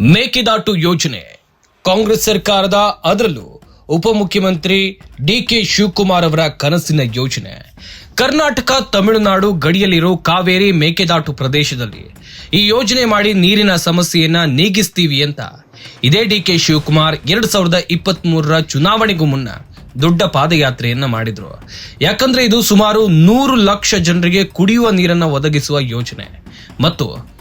ಮೇಕೆದಾಟು ಯೋಜನೆ. ಕಾಂಗ್ರೆಸ್ ಸರ್ಕಾರದ ಅದರಲ್ಲೂ ಉಪಮುಖ್ಯಮಂತ್ರಿ ಡಿ ಕೆ ಶಿವಕುಮಾರ್ ಅವರ ಕನಸಿನ ಯೋಜನೆ. ಕರ್ನಾಟಕ, ತಮಿಳುನಾಡು ಗಡಿಯಲ್ಲಿರೋ ಕಾವೇರಿ ಮೇಕೆದಾಟು ಪ್ರದೇಶದಲ್ಲಿ ಈ ಯೋಜನೆ ಮಾಡಿ ನೀರಿನ ಸಮಸ್ಯೆಯನ್ನ ನೀಗಿಸ್ತೀವಿ ಅಂತ ಇದೇ ಡಿಕೆ ಶಿವಕುಮಾರ್ ಎರಡ್ ಸಾವಿರದ ಇಪ್ಪತ್ತ್ ಮೂರರ ಚುನಾವಣೆಗೂ ಮುನ್ನ ದೊಡ್ಡ ಪಾದಯಾತ್ರೆಯನ್ನ ಮಾಡಿದ್ರು. ಯಾಕಂದ್ರೆ ಇದು ಸುಮಾರು ನೂರು ಲಕ್ಷ ಜನರಿಗೆ ಕುಡಿಯುವ ನೀರನ್ನ ಒದಗಿಸುವ ಯೋಜನೆ. ಮತ್ತು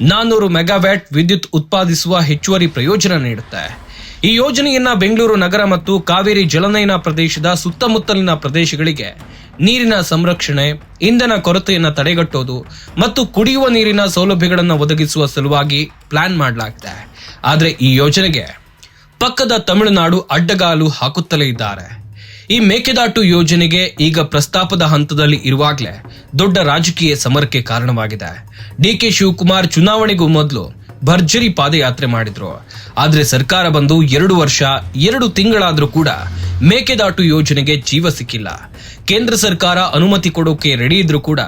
ನಾನ್ನೂರು ಮೆಗಾವ್ಯಾಟ್ ವಿದ್ಯುತ್ ಉತ್ಪಾದಿಸುವ ಹೆಚ್ಚುವರಿ ಪ್ರಯೋಜನ ನೀಡುತ್ತೆ. ಈ ಯೋಜನೆಯನ್ನ ಬೆಂಗಳೂರು ನಗರ ಮತ್ತು ಕಾವೇರಿ ಜಲನಯನ ಪ್ರದೇಶದ ಸುತ್ತಮುತ್ತಲಿನ ಪ್ರದೇಶಗಳಿಗೆ ನೀರಿನ ಸಂರಕ್ಷಣೆ, ಇಂಧನ ಕೊರತೆಯನ್ನ ತಡೆಗಟ್ಟೋದು ಮತ್ತು ಕುಡಿಯುವ ನೀರಿನ ಸೌಲಭ್ಯಗಳನ್ನು ಒದಗಿಸುವ ಸಲುವಾಗಿ ಪ್ಲಾನ್ ಮಾಡಲಾಗಿದೆ. ಆದರೆ ಈ ಯೋಜನೆಗೆ ಪಕ್ಕದ ತಮಿಳುನಾಡು ಅಡ್ಡಗಾಲು ಹಾಕುತ್ತಲೇ ಇದ್ದಾರೆ. ಈ ಮೇಕೆದಾಟು ಯೋಜನೆಗೆ ಈಗ ಪ್ರಸ್ತಾಪದ ಹಂತದಲ್ಲಿ ಇರುವಾಗಲೇ ದೊಡ್ಡ ರಾಜಕೀಯ ಸಮರಕ್ಕೆ ಕಾರಣವಾಗಿದೆ. ಡಿಕೆ ಶಿವಕುಮಾರ್ ಚುನಾವಣೆಗೂ ಮೊದಲು ಭರ್ಜರಿ ಪಾದಯಾತ್ರೆ ಮಾಡಿದ್ರು. ಆದ್ರೆ ಸರ್ಕಾರ ಬಂದು ಎರಡು ವರ್ಷ, ಎರಡು ತಿಂಗಳಾದ್ರೂ ಕೂಡ ಮೇಕೆದಾಟು ಯೋಜನೆಗೆ ಜೀವ ಸಿಕ್ಕಿಲ್ಲ. ಕೇಂದ್ರ ಸರ್ಕಾರ ಅನುಮತಿ ಕೊಡೋಕೆ ರೆಡಿ ಇದ್ರೂ ಕೂಡ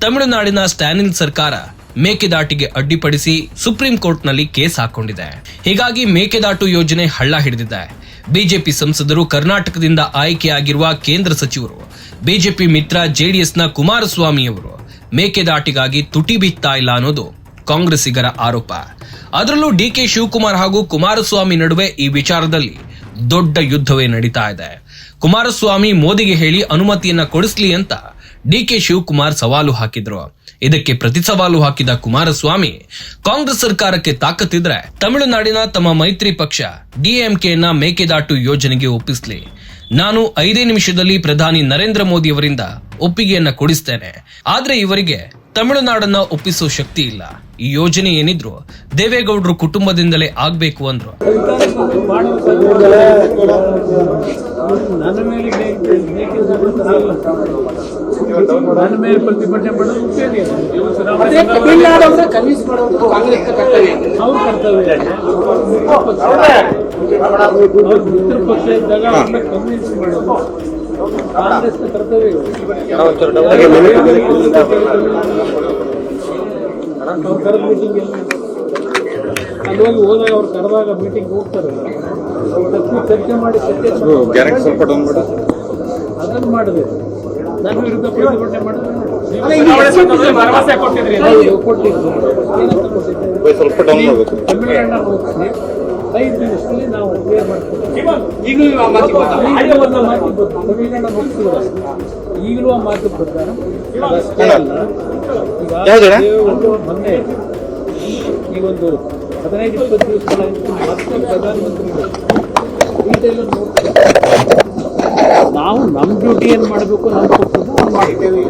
ತಮಿಳುನಾಡಿನ ಸ್ಟ್ಯಾನಿಲ್ ಸರ್ಕಾರ ಮೇಕೆದಾಟಿಗೆ ಅಡ್ಡಿಪಡಿಸಿ ಸುಪ್ರೀಂ ಕೋರ್ಟ್ನಲ್ಲಿ ಕೇಸ್ ಹಾಕೊಂಡಿದೆ. ಹೀಗಾಗಿ ಮೇಕೆದಾಟು ಯೋಜನೆ ಹಳ್ಳ ಹಿಡಿದಿದೆ. ಬಿಜೆಪಿ ಸಂಸದರು ಕರ್ನಾಟಕದಿಂದ ಆಯ್ಕೆಯಾಗಿರುವ ಕೇಂದ್ರ ಸಚಿವರು, ಬಿಜೆಪಿ ಮಿತ್ರ ಜೆಡಿಎಸ್ನ ಕುಮಾರಸ್ವಾಮಿಯವರು ಮೇಕೆದಾಟಿಗಾಗಿ ತುಟಿ ಬಿತ್ತಾ ಇಲ್ಲ ಅನ್ನೋದು ಕಾಂಗ್ರೆಸ್ಸಿಗರ ಆರೋಪ. ಅದರಲ್ಲೂ ಡಿಕೆ ಶಿವಕುಮಾರ್ ಹಾಗೂ ಕುಮಾರಸ್ವಾಮಿ ನಡುವೆ ಈ ವಿಚಾರದಲ್ಲಿ ದೊಡ್ಡ ಯುದ್ಧವೇ ನಡೀತಾ ಇದೆ. ಕುಮಾರಸ್ವಾಮಿ ಮೋದಿಗೆ ಹೇಳಿ ಅನುಮತಿಯನ್ನ ಕೊಡಿಸ್ಲಿ ಅಂತ ಡಿಕೆ ಶಿವಕುಮಾರ್ ಸವಾಲು ಹಾಕಿದ್ರು. ಇದಕ್ಕೆ ಪ್ರತಿ ಸವಾಲು ಹಾಕಿದ ಕುಮಾರಸ್ವಾಮಿ, ಕಾಂಗ್ರೆಸ್ ಸರ್ಕಾರಕ್ಕೆ ತಾಕತ್ತಿದ್ರೆ ತಮಿಳುನಾಡಿನ ತಮ್ಮ ಮೈತ್ರಿ ಪಕ್ಷ ಡಿಎಂಕೆನ ಮೇಕೆದಾಟು ಯೋಜನೆಗೆ ಒಪ್ಪಿಸ್ಲಿ. ನಾನು ಐದೇ ನಿಮಿಷದಲ್ಲಿ ಪ್ರಧಾನಿ ನರೇಂದ್ರ ಮೋದಿ ಅವರಿಂದ ಒಪ್ಪಿಗೆಯನ್ನ ಕೊಡಿಸ್ತೇನೆ. ಆದ್ರೆ ಇವರಿಗೆ ತಮಿಳುನಾಡನ್ನ ಒಪ್ಪಿಸೋ ಶಕ್ತಿ ಇಲ್ಲ. ಈ ಯೋಜನೆ ಏನಿದ್ರು ದೇವೇಗೌಡರು ಕುಟುಂಬದಿಂದಲೇ ಆಗ್ಬೇಕು ಅಂದ್ರು. ಕನ್ವಿನ್ಸ್ ಮಾಡೋದು. ಅಲ್ಲಿ ಹೋದಾಗ ಅವ್ರು ಕರೆದಾಗ ಮೀಟಿಂಗ್ ಹೋಗ್ತಾರಲ್ಲ ಚರ್ಚೆ ಮಾಡಿ ಚರ್ಚೆ ಅದನ್ನು ಮಾಡಿದೆ. ನನ್ನ ವಿರುದ್ಧ ಪ್ರತಿಭಟನೆ ಮಾಡಿದ್ರೆ ಭರವಸೆ ಕೊಟ್ಟಿದ್ರಿ? ಕೊಟ್ಟಿದ್ದು ತಮಿಳುನಾಡಿನ ಹೋಗ್ತೀನಿ. ಐದು ನಿಮಿಷದಲ್ಲಿ ನಾವು ಕ್ಲಿಯರ್ ಮಾಡ್ತೀವಿ ಈಗಲೂ ಆ ಮಾತಿಗೆ ಬರ್ತಾರೆ. ಈಗಲೂ ಮಾತಿಗೆ ಬರ್ತಾರೆ ಯಾವ್ದು ಹೇಳ? ಮೊನ್ನೆ ಈಗ ಒಂದು ಹದಿನೈದು ಇಪ್ಪತ್ತು ದಿವಸಗಳ ಮತ್ತೆ ಪ್ರಧಾನಮಂತ್ರಿಗಳು ಡೀಟೇಲ್ ನಾವು ನಮ್ಮ ಡ್ಯೂಟಿ ಏನು ಮಾಡಬೇಕು ನಮ್ಮ ಪಕ್ಷದ ನಾವು ಮಾಡ್ತೇವೆ.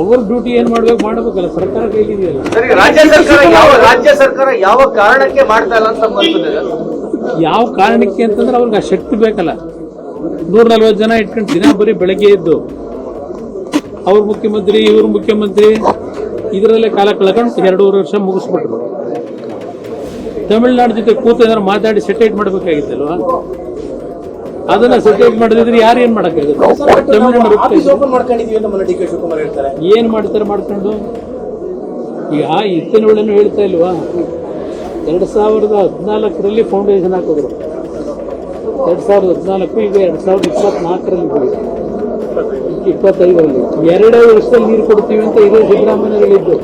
ಅವ್ರ ಡ್ಯೂಟಿ ಏನು ಮಾಡ್ಬೇಕು ಮಾಡಬೇಕಲ್ಲ ಸರ್ಕಾರ ಕೈಲಿದೆಯಲ್ಲ. ಸರಿ ರಾಜ್ಯ ಸರ್ಕಾರ ಯಾವ ರಾಜ್ಯ ಸರ್ಕಾರ ಯಾವ ಕಾರಣಕ್ಕೆ ಮಾಡ್ತಾ ಇಲ್ಲ ಅಂತ ಯಾವ ಕಾರಣಕ್ಕೆ ಅಂತಂದ್ರೆ ಅವ್ರಿಗೆ ಆ ಶಕ್ತಿ ಬೇಕಲ್ಲ. ನೂರ ನಲ್ವತ್ತು ಜನ ಇಟ್ಕೊಂಡು ದಿನ ಬರೀ ಬೆಳಗ್ಗೆ ಎದ್ದು ಅವ್ರ ಮುಖ್ಯಮಂತ್ರಿ ಇವ್ರ ಮುಖ್ಯಮಂತ್ರಿ ಇದರಲ್ಲೇ ಕಾಲ ಕಳ್ಕೊಂಡು ಎರಡೂವರೆ ವರ್ಷ ಮುಗಿಸ್ಬಿಟ್ರು. ತಮಿಳ್ನಾಡು ಜೊತೆ ಕೂತು ಏನಾದ್ರು ಮಾತಾಡಿ ಸೆಟೈಟ್ ಮಾಡಬೇಕಾಗಿತ್ತಲ್ವಾ? ಅದನ್ನ ಸಜೆಸ್ಟ್ ಮಾಡಿದ್ರೆ ಯಾರು ಏನ್ ಮಾಡಕ್ಕಾಗುತ್ತೆ ತಮಿಳ್ನಾಡು ಓಪನ್ ಮಾಡ್ಕೊಂಡಿದೀವಿ ಅಂತ ಮೊನ್ನೆ ಕೆ ಶಿವಕುಮಾರ್ ಹೇಳ್ತಾರೆ. ಏನ್ ಮಾಡ್ತಾರೆ ಮಾಡ್ಕೊಂಡು? ಈಗ ಇತ್ತಿನ ಹೇಳ್ತಾ ಇಲ್ವಾ? ಎರಡ್ ಸಾವಿರದ ಹದಿನಾಲ್ಕರಲ್ಲಿ ಫೌಂಡೇಶನ್ ಹಾಕಿದ್ರು. ಎರಡ್ ಸಾವಿರದ ಹದಿನಾಲ್ಕು ಈಗ ಎರಡ್ ಸಾವಿರದ ಇಪ್ಪತ್ನಾಲ್ಕರಲ್ಲಿ ಇಪ್ಪತ್ತೈದರಲ್ಲಿ. ಎರಡೇ ವರ್ಷದಲ್ಲಿ ನೀರು ಕೊಡ್ತೀವಿ ಅಂತ ಇದೇ ಸಿದ್ದರಾಮಯ್ಯ ಹೇಳಿದ್ದು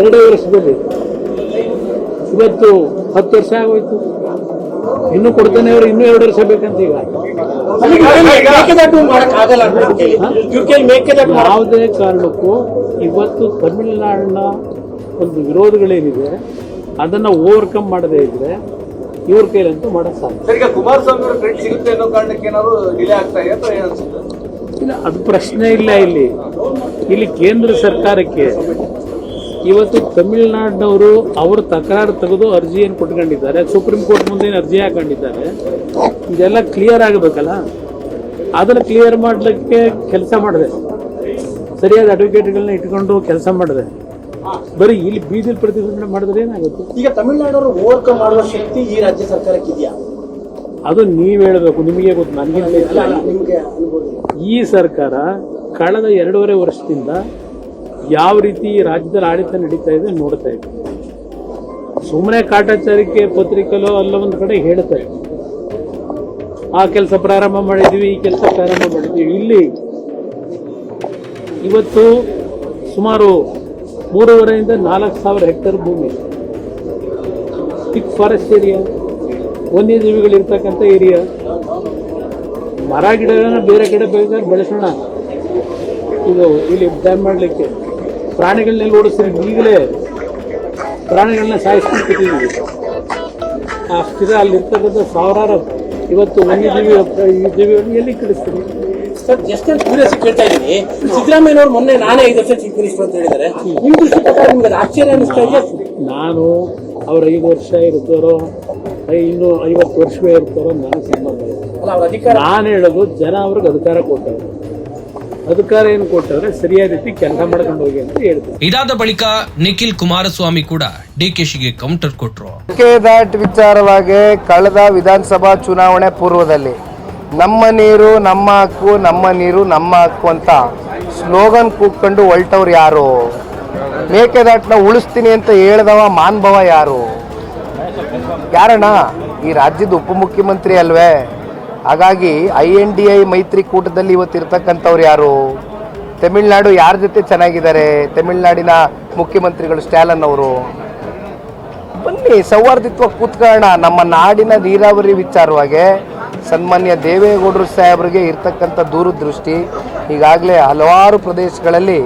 ಎರಡೇ ವರ್ಷದಲ್ಲಿ. ಇವತ್ತು ಹತ್ತು ವರ್ಷ ಆಗೋಯ್ತು. ಇನ್ನು ಕೊಡ್ತಾನೆ ಅವ್ರು ಇನ್ನೂ ಎರಡು ವರ್ಷ ಬೇಕಂತ ಈಗ. ಯಾವುದೇ ಕಾರಣಕ್ಕೂ ಇವತ್ತು ತಮಿಳುನಾಡಿನ ಒಂದು ವಿರೋಧಗಳೇನಿದೆ ಅದನ್ನ ಓವರ್ಕಮ್ ಮಾಡದೇ ಇದ್ರೆ ಇವ್ರ ಕೈಲಂತೂ ಮಾಡಕ್ ಸಾಧ್ಯ ಸರಿ ಈಗ ಕುಮಾರಸ್ವಾಮಿ ಅವ್ರ ಕ್ರೆಡಿಟ್ ಸಿಗುತ್ತೆ ಅನ್ನೋ ಕಾರಣಕ್ಕೆ ಏನಾದ್ರು ಡಿಲೇ ಆಗ್ತಾ ಇದೆ ಅಂತ ಏನ್ ಅನ್ಸುತ್ತೆ? ಇಲ್ಲ ಅದು ಪ್ರಶ್ನೆ ಇಲ್ಲ ಇಲ್ಲಿ. ಇಲ್ಲಿ ಕೇಂದ್ರ ಸರ್ಕಾರಕ್ಕೆ ಇವತ್ತು ತಮಿಳುನಾಡಿನವರು ಅವ್ರ ತಕರಾರು ತೆಗೆದು ಅರ್ಜಿಯನ್ನು ಕೊಟ್ಕೊಂಡಿದ್ದಾರೆ. ಸುಪ್ರೀಂ ಕೋರ್ಟ್ ಮುಂದೆ ಅರ್ಜಿ ಹಾಕೊಂಡಿದ್ದಾರೆ? ಇದೆಲ್ಲ ಕ್ಲಿಯರ್ ಆಗಬೇಕಲ್ಲ? ಅದನ್ನ ಕ್ಲಿಯರ್ ಮಾಡಲಿಕ್ಕೆ ಕೆಲಸ ಮಾಡಿದೆ. ಸರಿಯಾದ ಅಡ್ವೊಕೇಟ್ಗಳನ್ನ ಇಟ್ಕೊಂಡು ಕೆಲಸ ಮಾಡಿದೆ. ಬರೀ ಇಲ್ಲಿ ಬೀದಿಲ್ ಪ್ರತಿಭಟನೆ ಮಾಡಿದ್ರೆ ಏನಾಗುತ್ತೆ? ಈಗ ತಮಿಳ್ನಾಡವರು ಓವರ್ಕಮ್ ಮಾಡುವ ಶಕ್ತಿ ಈ ರಾಜ್ಯ ಸರ್ಕಾರಕ್ಕೆ ಇದೆಯಾ ಅದು ನೀವ್ ಹೇಳ್ಬೇಕು ನಿಮಗೆ ಗೊತ್ತು ನನಗೆ. ಈ ಸರ್ಕಾರ ಕಳೆದ ಎರಡೂವರೆ ವರ್ಷದಿಂದ ಯಾವ ರೀತಿ ರಾಜ್ಯದಲ್ಲಿ ಆಡಳಿತ ನಡೀತಾ ಇದೆ ನೋಡ್ತಾ ಇದ್ದೀವಿ ಸುಮ್ಮನೆ ಕಾಟಾಚಾರಿಕೆ ಪತ್ರಿಕೆಲೋ ಅಲ್ಲ ಒಂದು ಕಡೆ ಹೇಳ್ತಾರೆ ಆ ಕೆಲಸ ಪ್ರಾರಂಭ ಮಾಡಿದ್ವಿ, ಈ ಕೆಲಸ ಪ್ರಾರಂಭ ಮಾಡಿದ್ವಿ. ಇಲ್ಲಿ ಇವತ್ತು ಸುಮಾರು ಮೂರುವರೆಯಿಂದ ನಾಲ್ಕು ಸಾವಿರ ಹೆಕ್ಟೇರ್ ಭೂಮಿ. ಥಿಕ್ ಫಾರೆಸ್ಟ್ ಏರಿಯಾ ವನ್ಯಜೀವಿಗಳಿರ್ತಕ್ಕಂಥ ಏರಿಯಾ ಮರ ಗಿಡಗಳನ್ನ ಬೇರೆ ಕಡೆ ಬೆಳೆಸೋಣ. ಇದು ಇಲ್ಲಿ ಡ್ಯಾಮ್ ಮಾಡಲಿಕ್ಕೆ. ಪ್ರಾಣಿಗಳನ್ನೆಲ್ಲ ಓಡಿಸ್ತೀರಿ ಈಗಲೇ ಪ್ರಾಣಿಗಳನ್ನ ಸಾಯಿಸ್ಕೊಂಡಿದ್ದೀವಿ ಸ್ಥಿರ ಅಲ್ಲಿರ್ತಕ್ಕಂಥ ಸಾವಿರಾರು ಇವತ್ತು ವನ್ಯಜೀವಿ ಈ ಜೀವಿಗಳನ್ನ ಎಲ್ಲಿ ಕಳಿಸ್ತೀರಿ? ಸರ್ ಎಷ್ಟು ಕ್ಯೂರಿಯಸ್ ಕೇಳ್ತಾ ಇದ್ದೀನಿ. ಸಿದ್ದರಾಮಯ್ಯನವರು ಮೊನ್ನೆ ನಾನೇ ಐದು ವರ್ಷ ಚೀಫ್ ಮಿನಿಸ್ಟರ್ ಅಂತ ಹೇಳಿದ್ದಾರೆ. ನಿಮ್ಮ ದೃಷ್ಟಿ ಪ್ರಕಾರ ನಿಮ್ಗೆ ಆಶ್ಚರ್ಯ ಅನಿಸ್ತಾ ಇದೆಯಾ? ನಾನು ಅವ್ರ ಐದು ವರ್ಷ ಇರ್ತಾರೋ ಇನ್ನು ಐವತ್ತು ವರ್ಷವೇ ಇರ್ತಾರೋ ನನಗೆ ಸಂಬಂಧ ಇಲ್ಲ ನಾನು ಹೇಳೋದು ಜನ ಅವ್ರಿಗೆ ಅಧಿಕಾರ ಕೊಟ್ಟವ್ರೆ. ಅಧಿಕಾರ ಏನು ಕೊಟ್ಟವ್ರೆ ಸರಿಯಾದ ರೀತಿ ಕೆಲಸ ಮಾಡ್ಕೊಂಡು ಹೋಗಿ ಅಂತ ಹೇಳ್ತಾರೆ ಇದಾದ ಬಳಿಕ ನಿಖಿಲ್ ಕುಮಾರಸ್ವಾಮಿ ಕೂಡ ಡಿಕೆಶಿಗೆ ಕೌಂಟರ್ ಕೊಟ್ರು. ದಾಟ್ ವಿಚಾರವಾಗಿ ಕಳೆದ ವಿಧಾನಸಭಾ ಚುನಾವಣೆ ಪೂರ್ವದಲ್ಲಿ ನಮ್ಮ ನೀರು ನಮ್ಮ ಹಕ್ಕು ನಮ್ಮ ನೀರು ನಮ್ಮ ಹಕ್ಕು ಅಂತ ಸ್ಲೋಗನ್ ಕೂತ್ಕೊಂಡು ಹೊಲ್ಟವ್ರು ಯಾರು? ಮೇಕೆದಾಟ್ನ ಉಳಿಸ್ತೀನಿ ಅಂತ ಹೇಳ್ದವ ಮಾನ್ಭವ ಯಾರು? ಯಾರಣ್ಣ? ಈ ರಾಜ್ಯದ ಉಪಮುಖ್ಯಮಂತ್ರಿ ಅಲ್ವೇ? ಹಾಗಾಗಿ ಐ ಎನ್ ಡಿ ಐ ಮೈತ್ರಿಕೂಟದಲ್ಲಿ ಇವತ್ತಿರ್ತಕ್ಕಂಥವ್ರು ಯಾರು? ತಮಿಳ್ನಾಡು ಯಾರ ಜೊತೆ ಚೆನ್ನಾಗಿದ್ದಾರೆ? ತಮಿಳ್ನಾಡಿನ ಮುಖ್ಯಮಂತ್ರಿಗಳು ಸ್ಟ್ಯಾಲನ್ ಅವರು. ಬನ್ನಿ, ಸೌಹಾರ್ದಿತ್ವ ಕೂತ್ಕೊಳ್ಳೋಣ. ನಮ್ಮ ನಾಡಿನ ನೀರಾವರಿ ವಿಚಾರವಾಗಿ ಸನ್ಮಾನ್ಯ ದೇವೇಗೌಡರು ಸಾಹೇಬರಿಗೆ ಇರ್ತಕ್ಕಂಥ ದೂರದೃಷ್ಟಿ. ಈಗಾಗಲೇ ಹಲವಾರು ಪ್ರದೇಶಗಳಲ್ಲಿ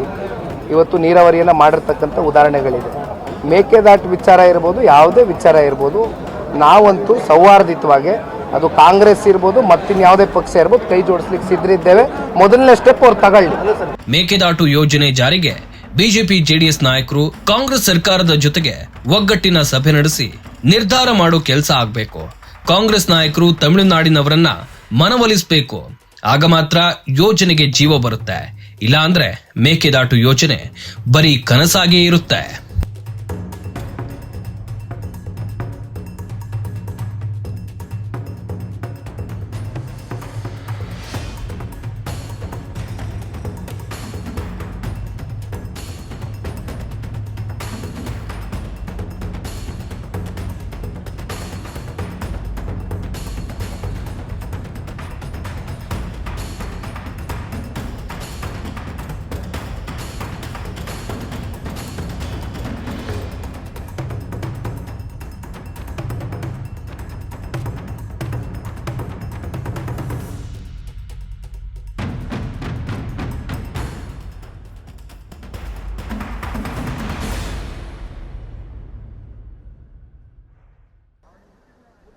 ಇವತ್ತು ನೀರಾವರಿಯನ್ನು ಮಾಡಿರ್ತಕ್ಕಂಥ ಉದಾಹರಣೆಗಳಿದೆ. ಮೇಕೆದಾಟು ವಿಚಾರ ಇರ್ಬೋದು, ಯಾವುದೇ ವಿಚಾರ ಇರ್ಬೋದು, ನಾವಂತೂ ಸೌಹಾರ್ದಿತವಾಗಿ ಅದು ಕಾಂಗ್ರೆಸ್ ಇರ್ಬೋದು ಮತ್ತಿನ್ಯಾವುದೇ ಪಕ್ಷ ಇರ್ಬೋದು ಕೈ ಜೋಡಿಸ್ಲಿಕ್ಕೆ ಸಿದ್ಧರಿದ್ದೇವೆ ಮೊದಲನೇ ಸ್ಟೆಪ್ ಅವ್ರು ತಗೊಳ್ಳಿ. ಮೇಕೆದಾಟು ಯೋಜನೆ ಜಾರಿಗೆ ಬಿಜೆಪಿ ಜೆಡಿಎಸ್ ನಾಯಕರು ಕಾಂಗ್ರೆಸ್ ಸರ್ಕಾರದ ಜೊತೆಗೆ ಒಗ್ಗಟ್ಟಿನ ಸಭೆ ನಡೆಸಿ ನಿರ್ಧಾರ ಮಾಡೋ ಕೆಲಸ ಆಗ್ಬೇಕು. ಕಾಂಗ್ರೆಸ್ ನಾಯಕರು ತಮಿಳುನಾಡಿನವರನ್ನ ಮನವೊಲಿಸಬೇಕು. ಆಗ ಮಾತ್ರ ಯೋಜನೆಗೆ ಜೀವ ಬರುತ್ತೆ. ಇಲ್ಲಾಂದ್ರೆ ಮೇಕೆದಾಟು ಯೋಜನೆ ಬರೀ ಕನಸಾಗಿಯೇ ಇರುತ್ತೆ.